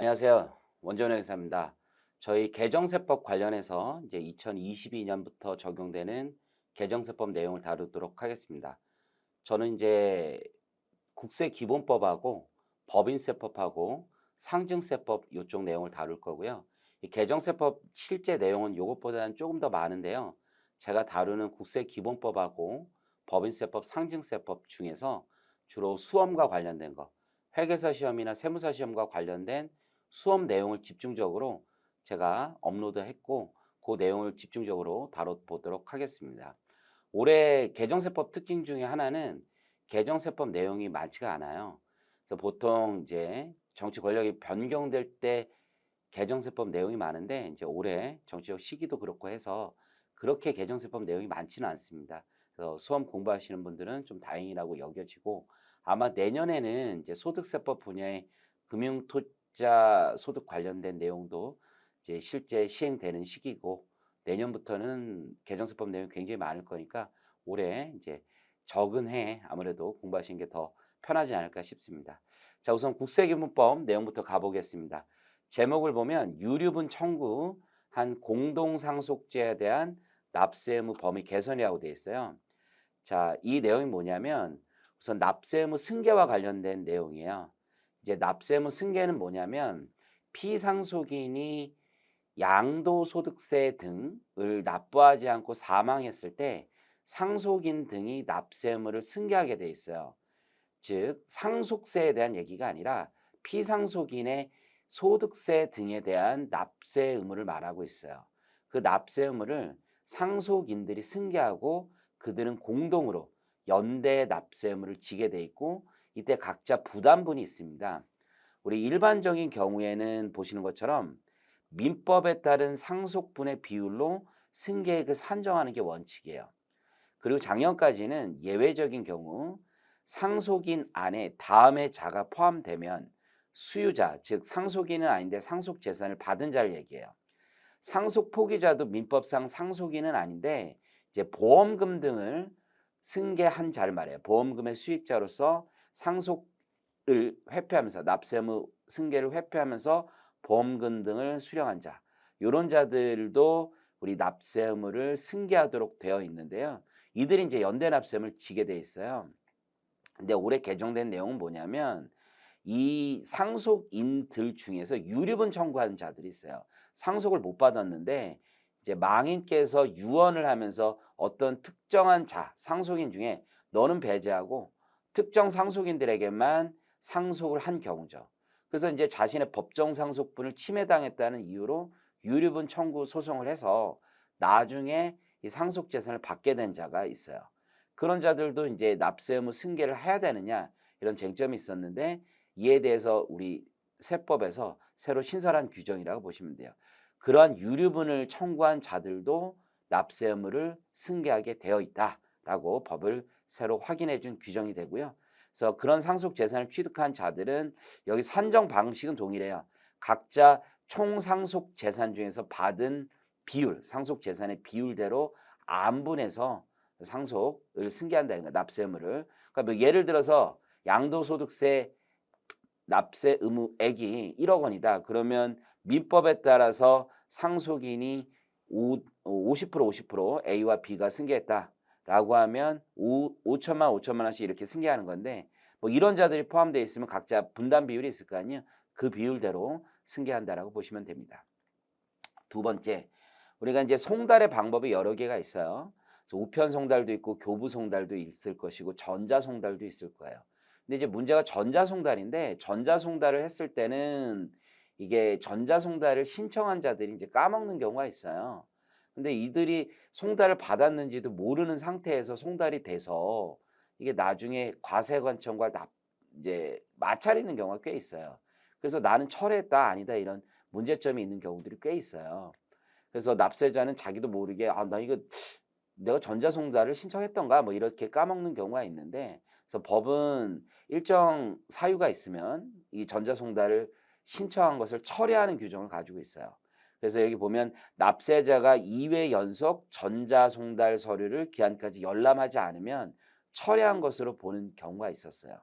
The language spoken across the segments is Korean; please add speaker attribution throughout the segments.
Speaker 1: 안녕하세요. 원전의 의사입니다. 저희 개정세법 관련해서 이제 2022년부터 적용되는 개정세법 내용을 다루도록 하겠습니다. 저는 이제 국세기본법하고 법인세법하고 상증세법 이쪽 내용을 다룰 거고요. 이 개정세법 실제 내용은 이것보다는 조금 더 많은데요. 제가 다루는 국세기본법하고 법인세법, 상증세법 중에서 주로 수험과 관련된 거, 회계사 시험이나 세무사 시험과 관련된 수업 내용을 집중적으로 제가 업로드했고 그 내용을 집중적으로 다뤄보도록 하겠습니다. 올해 개정세법 특징 중에 하나는 개정세법 내용이 많지가 않아요. 그래서 보통 이제 정치 권력이 변경될 때 개정세법 내용이 많은데 이제 올해 정치적 시기도 그렇고 해서 그렇게 개정세법 내용이 많지는 않습니다. 그래서 수험 공부하시는 분들은 좀 다행이라고 여겨지고 아마 내년에는 이제 소득세법 분야의 금융 투자 소득 관련된 내용도 이제 실제 시행되는 시기고 내년부터는 개정세법 내용이 굉장히 많을 거니까 올해 이제 적은 해 아무래도 공부하시는 게 더 편하지 않을까 싶습니다. 자, 우선 국세기본법 내용부터 가보겠습니다. 제목을 보면 유류분 청구 한 공동상속죄에 대한 납세 의무 범위 개선이라고 되어 있어요. 자, 이 내용이 뭐냐면 우선 납세 의무 승계와 관련된 내용이에요. 이제 납세 의무 승계는 뭐냐면 피상속인이 양도소득세 등을 납부하지 않고 사망했을 때 상속인 등이 납세 의무를 승계하게 돼 있어요. 즉 상속세에 대한 얘기가 아니라 피상속인의 소득세 등에 대한 납세 의무를 말하고 있어요. 그 납세 의무를 상속인들이 승계하고 그들은 공동으로 연대 납세 의무를 지게 돼 있고 이때 각자 부담분이 있습니다. 우리 일반적인 경우에는 보시는 것처럼 민법에 따른 상속분의 비율로 승계액을 산정하는 게 원칙이에요. 그리고 작년까지는 예외적인 경우 상속인 안에 다음의 자가 포함되면 수유자, 즉 상속인은 아닌데 상속 재산을 받은 자를 얘기해요. 상속 포기자도 민법상 상속인은 아닌데 이제 보험금 등을 승계한 자를 말해요. 보험금의 수익자로서 상속을 회피하면서 납세무 승계를 회피하면서 보험금 등을 수령한 자, 이런 자들도 우리 납세 의무를 승계하도록 되어 있는데요. 이들이 이제 연대 납세 의무를 지게 돼 있어요. 근데 올해 개정된 내용은 뭐냐면 이 상속인들 중에서 유류분 청구하는 자들이 있어요. 상속을 못 받았는데 이제 망인께서 유언을 하면서 어떤 특정한 자, 상속인 중에 너는 배제하고 특정 상속인들에게만 상속을 한 경우죠. 그래서 이제 자신의 법정 상속분을 침해당했다는 이유로 유류분 청구 소송을 해서 나중에 이 상속 재산을 받게 된 자가 있어요. 그런 자들도 이제 납세 의무 승계를 해야 되느냐 이런 쟁점이 있었는데 이에 대해서 우리 세법에서 새로 신설한 규정이라고 보시면 돼요. 그러한 유류분을 청구한 자들도 납세 의무를 승계하게 되어 있다라고 법을 새로 확인해 준 규정이 되고요. 그래서 그런 상속 재산을 취득한 자들은 여기 산정 방식은 동일해요. 각자 총 상속 재산 중에서 받은 비율, 상속 재산의 비율대로 안분해서 상속을 승계한다는 거야. 납세 의무를. 그러니까 뭐 예를 들어서 양도소득세 납세 의무액이 1억 원이다. 그러면 민법에 따라서 상속인이 5, 50% 50% A와 B가 승계했다. 라고 하면 5, 5천만 5천만 원씩 이렇게 승계하는 건데 뭐 이런 자들이 포함되어 있으면 각자 분담 비율이 있을 거 아니에요. 그 비율대로 승계한다라고 보시면 됩니다. 두 번째, 우리가 이제 송달의 방법이 여러 개가 있어요. 우편 송달도 있고 교부 송달도 있을 것이고 전자 송달도 있을 거예요. 근데 이제 문제가 전자 송달인데 전자 송달을 했을 때는 이게 전자 송달을 신청한 자들이 이제 까먹는 경우가 있어요. 근데 이들이 송달을 받았는지도 모르는 상태에서 송달이 돼서 이게 나중에 과세관청과 납, 이제 마찰있는 경우가 꽤 있어요. 그래서 나는 철회했다 아니다 이런 문제점이 있는 경우들이 꽤 있어요. 그래서 납세자는 자기도 모르게 아 나 이거 내가 전자송달을 신청했던가 뭐 이렇게 까먹는 경우가 있는데 그래서 법은 일정 사유가 있으면 이 전자송달을 신청한 것을 철회하는 규정을 가지고 있어요. 그래서 여기 보면 납세자가 2회 연속 전자송달 서류를 기한까지 열람하지 않으면 철회한 것으로 보는 경우가 있었어요.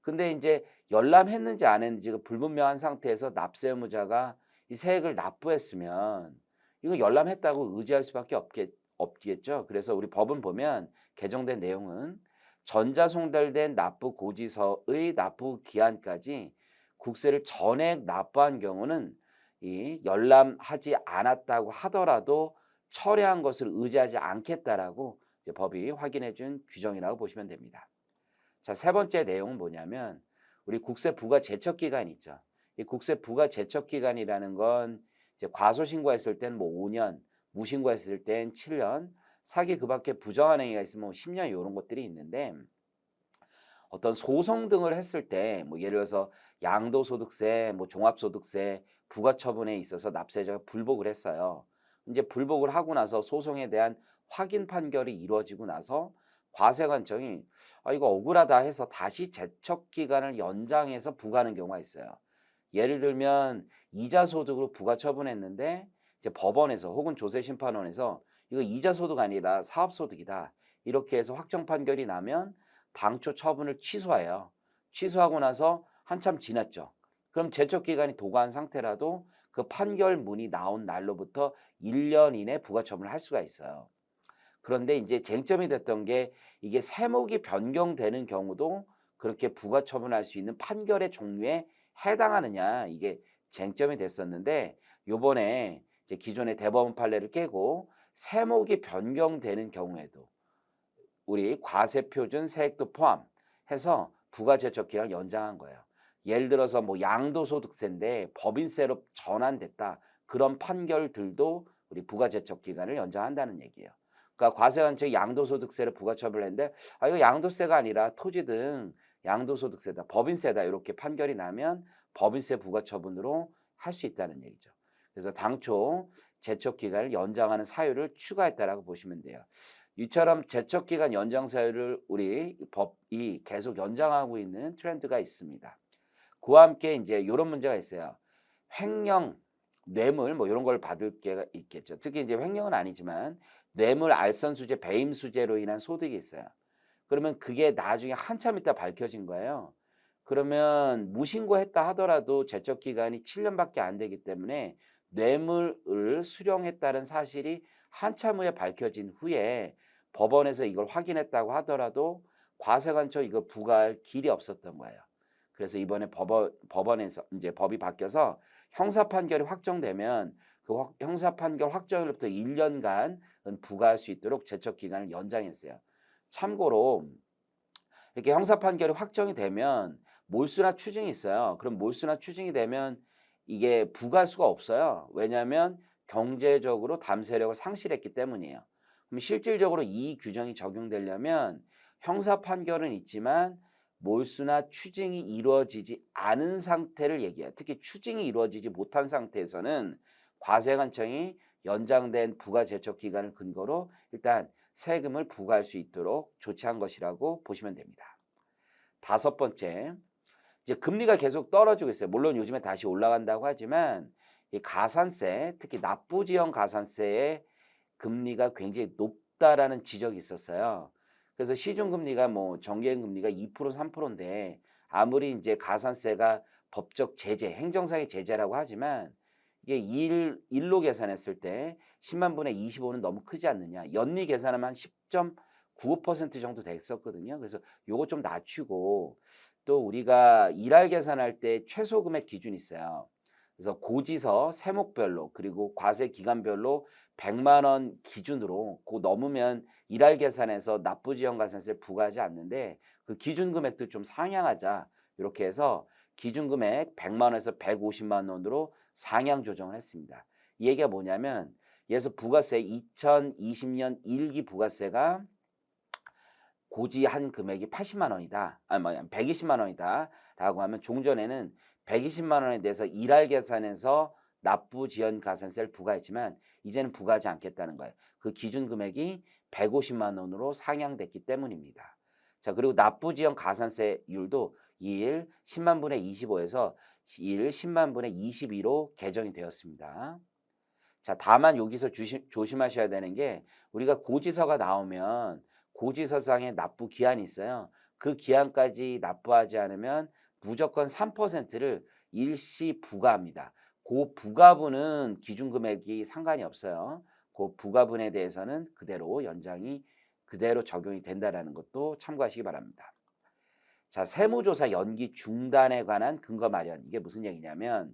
Speaker 1: 근데 이제 열람했는지 안 했는지가 불분명한 상태에서 납세 의무자가 이 세액을 납부했으면 이거 열람했다고 의지할 수밖에 없겠, 없겠죠. 그래서 우리 법은 보면 개정된 내용은 전자 송달된 납부 고지서의 납부 기한까지 국세를 전액 납부한 경우는 이 열람하지 않았다고 하더라도 철회한 것을 의지하지 않겠다라고 법이 확인해 준 규정이라고 보시면 됩니다. 자, 세 번째 내용은 뭐냐면 우리 국세 부과 제척 기간 있죠. 이 국세 부과 제척 기간이라는 건 이제 과소 신고했을 땐 뭐 5년, 무신고했을 땐 7년, 사기 그 밖에 부정한 행위가 있으면 뭐 10년 이런 것들이 있는데 어떤 소송 등을 했을 때 뭐 예를 들어서 양도소득세, 뭐 종합소득세 부과 처분에 있어서 납세자가 불복을 했어요. 이제 불복을 하고 나서 소송에 대한 확인 판결이 이루어지고 나서 과세관청이 아 이거 억울하다 해서 다시 제척 기간을 연장해서 부과하는 경우가 있어요. 예를 들면 이자 소득으로 부과 처분했는데 이제 법원에서 혹은 조세 심판원에서 이거 이자 소득 아니라 사업 소득이다. 이렇게 해서 확정 판결이 나면 당초 처분을 취소해요. 취소하고 나서 한참 지났죠. 그럼 제척 기간이 도과한 상태라도 그 판결문이 나온 날로부터 1년 이내 부과 처분을 할 수가 있어요. 그런데 이제 쟁점이 됐던 게 이게 세목이 변경되는 경우도 그렇게 부과 처분할 수 있는 판결의 종류에 해당하느냐 이게 쟁점이 됐었는데 요번에 이제 기존의 대법원 판례를 깨고 세목이 변경되는 경우에도 우리 과세 표준 세액도 포함해서 부가제척 기간을 연장한 거예요. 예를 들어서 뭐 양도소득세인데 법인세로 전환됐다. 그런 판결들도 우리 부가제척 기간을 연장한다는 얘기예요. 그러니까 과세관청이 양도소득세를 부가처분을 했는데 아 이거 양도세가 아니라 토지 등 양도소득세다, 법인세다 이렇게 판결이 나면 법인세 부가처분으로 할 수 있다는 얘기죠. 그래서 당초 제척 기간을 연장하는 사유를 추가했다라고 보시면 돼요. 이처럼 제척 기간 연장 사유를 우리 법이 계속 연장하고 있는 트렌드가 있습니다. 그와 함께 이제 이런 문제가 있어요. 횡령, 뇌물 뭐 이런 걸 받을 게 있겠죠. 특히 이제 횡령은 아니지만 뇌물, 알선 수재, 배임 수재로 인한 소득이 있어요. 그러면 그게 나중에 한참 있다 밝혀진 거예요. 그러면 무신고했다 하더라도 제척 기간이 7년밖에 안 되기 때문에 뇌물을 수령했다는 사실이 한참 후에 밝혀진 후에 법원에서 이걸 확인했다고 하더라도 과세관청 이거 부과할 길이 없었던 거예요. 그래서 이번에 법원, 법원에서 이제 법이 바뀌어서 형사 판결이 확정되면 그 확- 형사 판결 확정일부터 1년간 부과할 수 있도록 제척 기간을 연장했어요. 참고로 이렇게 형사 판결이 확정이 되면 몰수나 추징이 있어요. 그럼 몰수나 추징이 되면 이게 부과할 수가 없어요. 왜냐하면 경제적으로 담세력을 상실했기 때문이에요. 그럼 실질적으로 이 규정이 적용되려면 형사 판결은 있지만 몰수나 추징이 이루어지지 않은 상태를 얘기해요. 특히 추징이 이루어지지 못한 상태에서는 과세관청이 연장된 부가 제척 기간을 근거로 일단 세금을 부과할 수 있도록 조치한 것이라고 보시면 됩니다. 다섯 번째, 이제 금리가 계속 떨어지고 있어요. 물론 요즘에 다시 올라간다고 하지만 이 가산세, 특히 납부지형 가산세의 금리가 굉장히 높다라는 지적이 있었어요. 그래서 시중 금리가 뭐 정기행 금리가 2% 3%인데 아무리 이제 가산세가 법적 제재, 행정상의 제재라고 하지만 이게 일, 일로 계산했을 때 10만 분의 25는 너무 크지 않느냐. 연리 계산하면 한 10.95% 정도 됐었거든요. 그래서 요거 좀 낮추고 또 우리가 일할 계산할 때 최소 금액 기준이 있어요. 그래서 고지서 세목별로 그리고 과세 기간별로 100만 원 기준으로 그 넘으면 일할 계산에서 납부지형 가산세를 부과하지 않는데 그 기준 금액도 좀 상향하자 이렇게 해서 기준 금액 100만 원에서 150만 원으로 상향 조정을 했습니다. 이 얘기가 뭐냐면 예서 부가세 2020년 1기 부가세가 고지한 금액이 80만 원이다. 아니 뭐 120만 원이다라고 하면 종전에는 120만 원에 대해서 일할 계산에서 납부 지연 가산세를 부과했지만 이제는 부과하지 않겠다는 거예요. 그 기준 금액이 150만 원으로 상향됐기 때문입니다. 자, 그리고 납부 지연 가산세율도 2일 10만 분의 25에서 2일 10만 분의 22로 개정이 되었습니다. 자, 다만 여기서 주시, 조심하셔야 되는 게 우리가 고지서가 나오면 고지서상에 납부 기한이 있어요. 그 기한까지 납부하지 않으면 무조건 3%를 일시 부과합니다. 그 부과분은 기준 금액이 상관이 없어요. 그 부과분에 대해서는 그대로 연장이 그대로 적용이 된다라는 것도 참고하시기 바랍니다. 자, 세무조사 연기 중단에 관한 근거 마련. 이게 무슨 얘기냐면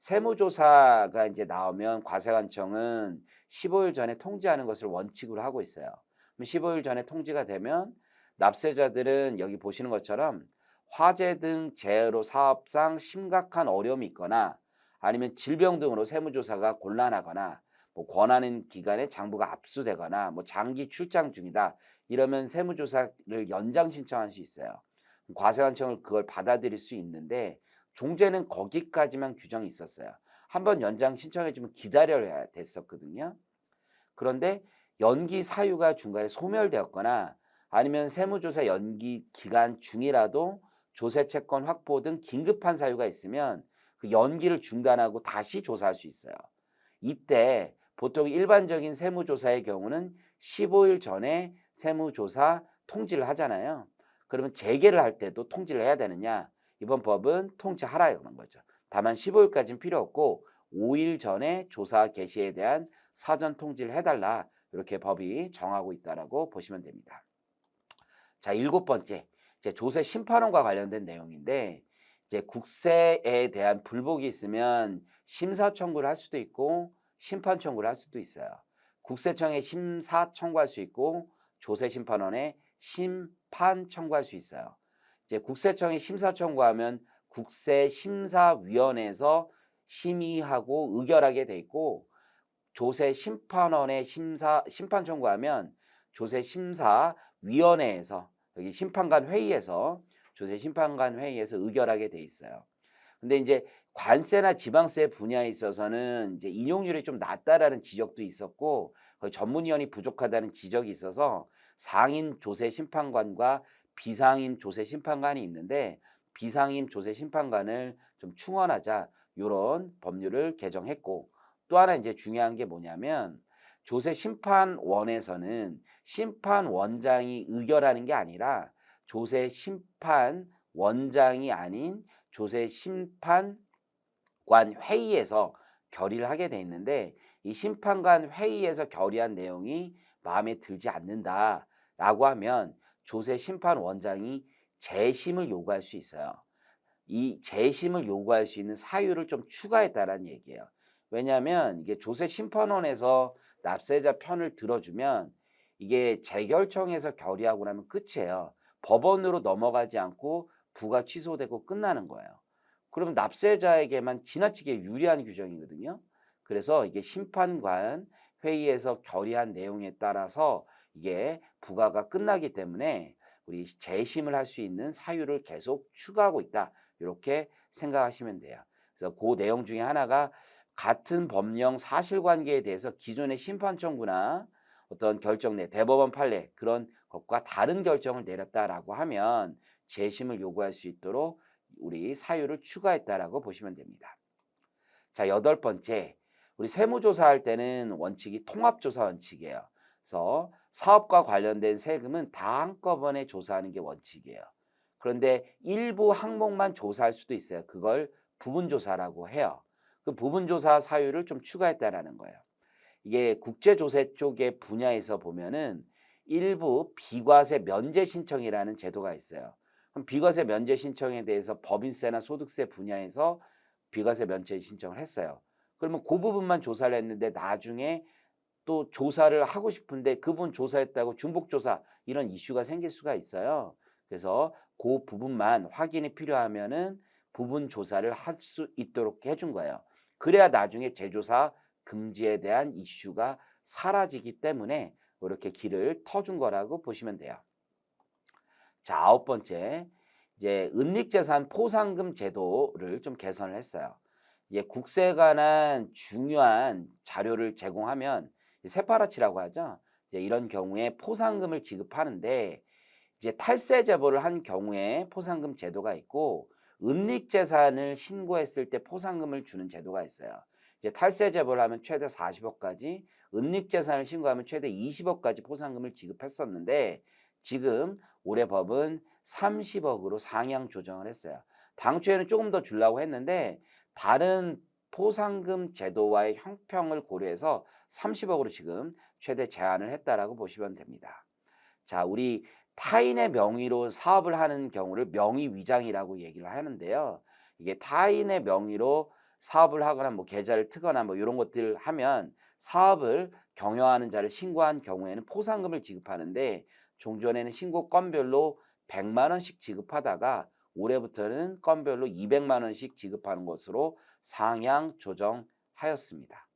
Speaker 1: 세무조사가 이제 나오면 과세관청은 15일 전에 통지하는 것을 원칙으로 하고 있어요. 그럼 15일 전에 통지가 되면 납세자들은 여기 보시는 것처럼 화재 등 재해로 사업상 심각한 어려움이 있거나 아니면 질병 등으로 세무조사가 곤란하거나 뭐 권하는 기간에 장부가 압수되거나 뭐 장기 출장 중이다 이러면 세무조사를 연장 신청할 수 있어요. 과세관청을 그걸 받아들일 수 있는데 종제는 거기까지만 규정이 있었어요. 한번 연장 신청해주면 기다려야 됐었거든요. 그런데 연기 사유가 중간에 소멸되었거나 아니면 세무조사 연기 기간 중이라도 조세 채권 확보 등 긴급한 사유가 있으면 그 연기를 중단하고 다시 조사할 수 있어요. 이때 보통 일반적인 세무조사의 경우는 15일 전에 세무조사 통지를 하잖아요. 그러면 재개를 할 때도 통지를 해야 되느냐? 이번 법은 통지하라는 거죠. 다만 15일까지는 필요 없고 5일 전에 조사 개시에 대한 사전 통지를 해달라 이렇게 법이 정하고 있다라고 보시면 됩니다. 자 일곱 번째 이제 조세 심판원과 관련된 내용인데 이제 국세에 대한 불복이 있으면 심사 청구를 할 수도 있고 심판 청구를 할 수도 있어요. 국세청에 심사 청구할 수 있고 조세 심판원에 심판 청구할 수 있어요. 이제 국세청에 심사 청구하면 국세심사위원회에서 심의하고 의결하게 돼 있고 조세 심판원에 심사 심판 청구하면 조세 심사위원회에서 여기 심판관 회의에서 조세 심판관 회의에서 의결하게 돼 있어요. 근데 이제 관세나 지방세 분야에 있어서는 이제 인용률이 좀 낮다라는 지적도 있었고 거의 전문위원이 부족하다는 지적이 있어서 상임 조세 심판관과 비상임 조세 심판관이 있는데 비상임 조세 심판관을 좀 충원하자 이런 법률을 개정했고 또 하나 이제 중요한 게 뭐냐면 조세 심판원에서는 심판원장이 의결하는 게 아니라 조세 심판 원장이 아닌 조세 심판 관 회의에서 결의를 하게 돼 있는데 이 심판관 회의에서 결의한 내용이 마음에 들지 않는다라고 하면 조세 심판 원장이 재심을 요구할 수 있어요. 이 재심을 요구할 수 있는 사유를 좀 추가했다라는 얘기예요. 왜냐하면 이게 조세 심판원에서 납세자 편을 들어주면 이게 재결청에서 결의하고 나면 끝이에요. 법원으로 넘어가지 않고 부가 취소되고 끝나는 거예요. 그러면 납세자에게만 지나치게 유리한 규정이거든요. 그래서 이게 심판관 회의에서 결의한 내용에 따라서 이게 부가가 끝나기 때문에 우리 재심을 할 수 있는 사유를 계속 추가하고 있다. 이렇게 생각하시면 돼요. 그래서 그 내용 중에 하나가 같은 법령 사실관계에 대해서 기존의 심판 청구나 어떤 결정 내 대법원 판례 그런 것과 다른 결정을 내렸다라고 하면 재심을 요구할 수 있도록 우리 사유를 추가했다라고 보시면 됩니다. 자, 여덟 번째. 우리 세무조사 할 때는 원칙이 통합조사 원칙이에요. 그래서 사업과 관련된 세금은 다 한꺼번에 조사하는 게 원칙이에요. 그런데 일부 항목만 조사할 수도 있어요. 그걸 부분조사라고 해요. 그 부분조사 사유를 좀 추가했다라는 거예요. 이게 국제조세 쪽의 분야에서 보면은 일부 비과세 면제 신청이라는 제도가 있어요. 비과세 면제 신청에 대해서 법인세나 소득세 분야에서 비과세 면제 신청을 했어요. 그러면 그 부분만 조사를 했는데 나중에 또 조사를 하고 싶은데 그분 조사했다고 중복조사 이런 이슈가 생길 수가 있어요. 그래서 그 부분만 확인이 필요하면은 부분 조사를 할 수 있도록 해준 거예요. 그래야 나중에 재조사 금지에 대한 이슈가 사라지기 때문에 이렇게 길을 터준 거라고 보시면 돼요. 자, 아홉 번째. 이제 은닉재산 포상금 제도를 좀 개선을 했어요. 이게 국세에 관한 중요한 자료를 제공하면 세파라치라고 하죠. 이제 이런 경우에 포상금을 지급하는데 이제 탈세 제보를 한 경우에 포상금 제도가 있고 은닉 재산을 신고했을 때 포상금을 주는 제도가 있어요. 이제 탈세 제보를 하면 최대 40억까지, 은닉 재산을 신고하면 최대 20억까지 포상금을 지급했었는데 지금 올해 법은 30억으로 상향 조정을 했어요. 당초에는 조금 더 주려고 했는데 다른 포상금 제도와의 형평을 고려해서 30억으로 지금 최대 제한을 했다라고 보시면 됩니다. 자, 우리 타인의 명의로 사업을 하는 경우를 명의 위장이라고 얘기를 하는데요. 이게 타인의 명의로 사업을 하거나 뭐 계좌를 트거나 뭐 이런 것들 하면 사업을 경영하는 자를 신고한 경우에는 포상금을 지급하는데 종전에는 신고 건별로 100만 원씩 지급하다가 올해부터는 건별로 200만 원씩 지급하는 것으로 상향 조정하였습니다.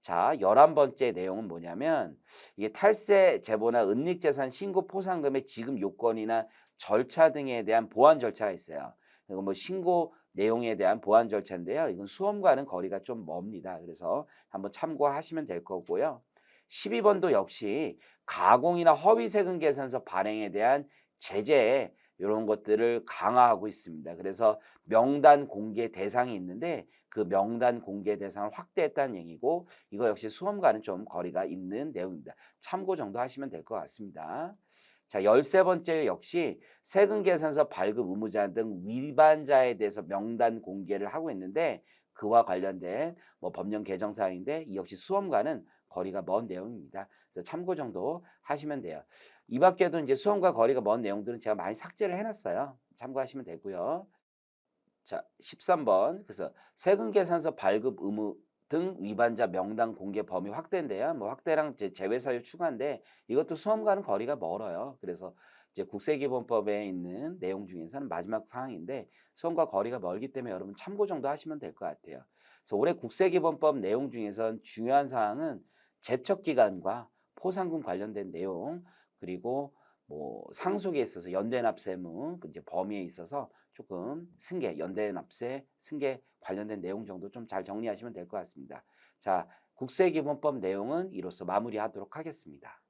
Speaker 1: 자, 열한 번째 내용은 뭐냐면 이게 탈세 제보나 은닉 재산 신고 포상금의 지급 요건이나 절차 등에 대한 보완 절차가 있어요. 이거 뭐 신고 내용에 대한 보완 절차인데요. 이건 수험과는 거리가 좀 멉니다. 그래서 한번 참고하시면 될 거고요. 12번도 역시 가공이나 허위 세금 계산서 발행에 대한 제재 이런 것들을 강화하고 있습니다. 그래서 명단 공개 대상이 있는데 그 명단 공개 대상을 확대했다는 얘기고 이거 역시 수험과는 좀 거리가 있는 내용입니다. 참고 정도 하시면 될 것 같습니다. 자, 열세 번째 역시 세금 계산서 발급 의무자 등 위반자에 대해서 명단 공개를 하고 있는데 그와 관련된 뭐 법령 개정 사항인데 이 역시 수험과는 거리가 먼 내용입니다. 그래서 참고 정도 하시면 돼요. 이 밖에도 이제 수험과 거리가 먼 내용들은 제가 많이 삭제를 해놨어요. 참고하시면 되고요. 자, 13번. 그래서 세금 계산서 발급 의무 등 위반자 명단 공개 범위 확대인데요. 뭐 확대랑 제외 사유 추가인데 이것도 수험과는 거리가 멀어요. 그래서 이제 국세기본법에 있는 내용 중에서는 마지막 사항인데 수험과 거리가 멀기 때문에 여러분 참고 정도 하시면 될 것 같아요. 그래서 올해 국세기본법 내용 중에선 중요한 사항은 제척 기간과 포상금 관련된 내용 그리고 뭐 상속에 있어서 연대납 세무 그 이제 범위에 있어서 조금 승계 연대납세 승계 관련된 내용 정도 좀 잘 정리하시면 될 것 같습니다. 자, 국세기본법 내용은 이로써 마무리하도록 하겠습니다.